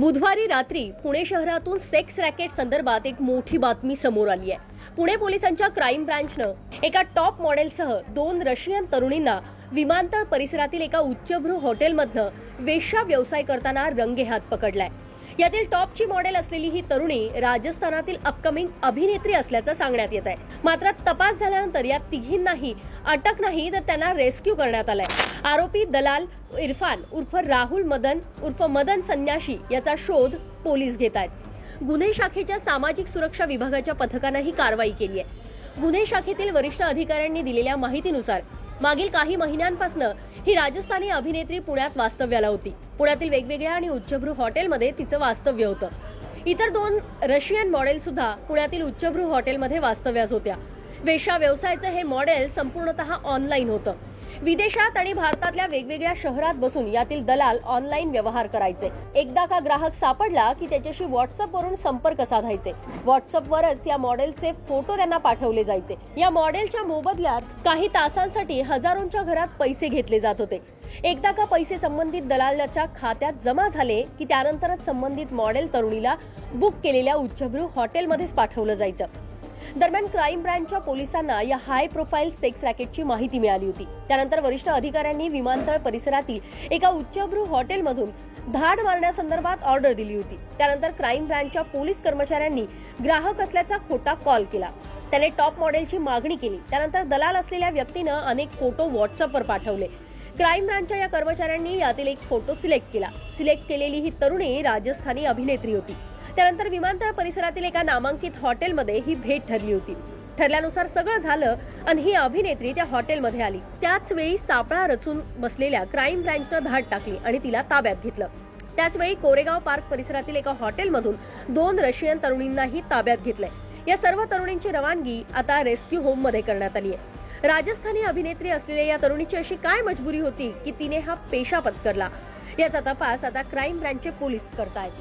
बुधवारी रात्री पुणे शहरातून सेक्स रॅकेट संदर्भात एक मोठी बातमी समोर आली आहे. पुणे पोलिसांच्या क्राईम ब्रँचनं एका टॉप मॉडेलसह दोन रशियन तरुणींना विमानतळ परिसरातील एका उच्चभ्रू हॉटेलमधनं वेश्या व्यवसाय करताना रंगेहात पकडलाय. यातील टॉपची मॉडेल असलेली ही तरुणी राजस्थानातील अपकमिंग अभिनेत्री असल्याचं सांगण्यात येत आहे मात्र तपास झाल्यानंतर या तिघींनाही अटक नाही तर त्यांना रेस्क्यू करण्यात आलाय. आरोपी दलाल इरफान उर्फ राहुल मदन उर्फ मदन संन्याशी याचा शोध पोलीस घेत आहेत. गुन्हे शाखेच्या सामाजिक सुरक्षा विभागाच्या पथकानं ही कारवाई केली आहे. गुन्हे शाखेतील वरिष्ठ अधिकाऱ्यांनी दिलेल्या माहितीनुसार मागील काही महिन्यांपासून ही राजस्थानी अभिनेत्री पुण्यात वास्तव्याला होती. पुण्यातील वेगवेगळ्या आणि उच्चभ्रू हॉटेलमध्ये तिचं वास्तव्य होतं. इतर दोन रशियन मॉडेल सुद्धा पुण्यातील उच्चभ्रू हॉटेलमध्ये वास्तव्यास होत्या. वेशा व्यवसायाचं हे मॉडेल संपूर्णतः ऑनलाईन होतं. विदेशात आणि भारतातल्या वेगवेगळ्या शहरात बसून यातील दलाल ऑनलाईन व्यवहार करायचे. एकदा का ग्राहक सापडला की त्याच्याशी व्हॉट्सअपवरून संपर्क साधायचे. व्हॉट्सअपवरच या मॉडेलचे फोटो त्यांना पाठवले जायचे. या मॉडेलच्या मोबदल्यात काही तासांसाठी हजारोंच्या घरात पैसे घेतले जात होते. एकदा का पैसे संबंधित दलालाच्या खात्यात जमा झाले की त्यानंतरच संबंधित मॉडेल तरुणीला बुक केलेल्या उच्चभ्रू हॉटेलमध्येच पाठवलं जायचं. दरम्यान क्राईम ब्रँचच्या पोलिसांना या हाय प्रोफाईल सेक्स रॅकेटची माहिती मिळाली होती. त्यानंतर वरिष्ठ अधिकाऱ्यांनी विमानतळ परिसरातील एका उच्चभ्रू हॉटेलमधून धाड मारण्यासंदर्भात ऑर्डर दिली होती. त्यानंतर क्राईम ब्रँचच्या पोलीस कर्मचाऱ्यांनी ग्राहक असल्याचा खोटा कॉल केला. त्याने टॉप मॉडेलची मागणी केली. त्यानंतर दलाल असलेल्या व्यक्तीनं अनेक फोटो व्हॉट्सअपवर पाठवले. क्राईम ब्रांचच्या या कर्मचाऱ्यांनी यातील एक फोटो सिलेक्ट केला. सिलेक्ट केलेली ही तरुणी राजस्थानी अभिनेत्री होती. त्यानंतर विमानतळ परिसरातील एका नामांकित हॉटेलमध्ये ही भेट ठरली होती. ठरल्यानुसार सगळं झालं आणि ही अभिनेत्री त्या हॉटेलमध्ये आली. त्याच वेळी सापळा रचून बसलेल्या क्राईम ब्रँचनं धाड टाकली आणि तिला ताब्यात घेतलं. त्याचवेळी कोरेगाव पार्क परिसरातील एका हॉटेलमधून दोन रशियन तरुणींनाही ताब्यात घेतलंय. या सर्व तरुणींची रवानगी आता रेस्क्यू होममध्ये करण्यात आली आहे. राजस्थानी अभिनेत्री असलेल्या या तरुणीची अशी काय मजबुरी होती की तिने हा पेशा पत्करला? याचा तपास आता क्राईम ब्रँचचे पोलीस करतायत.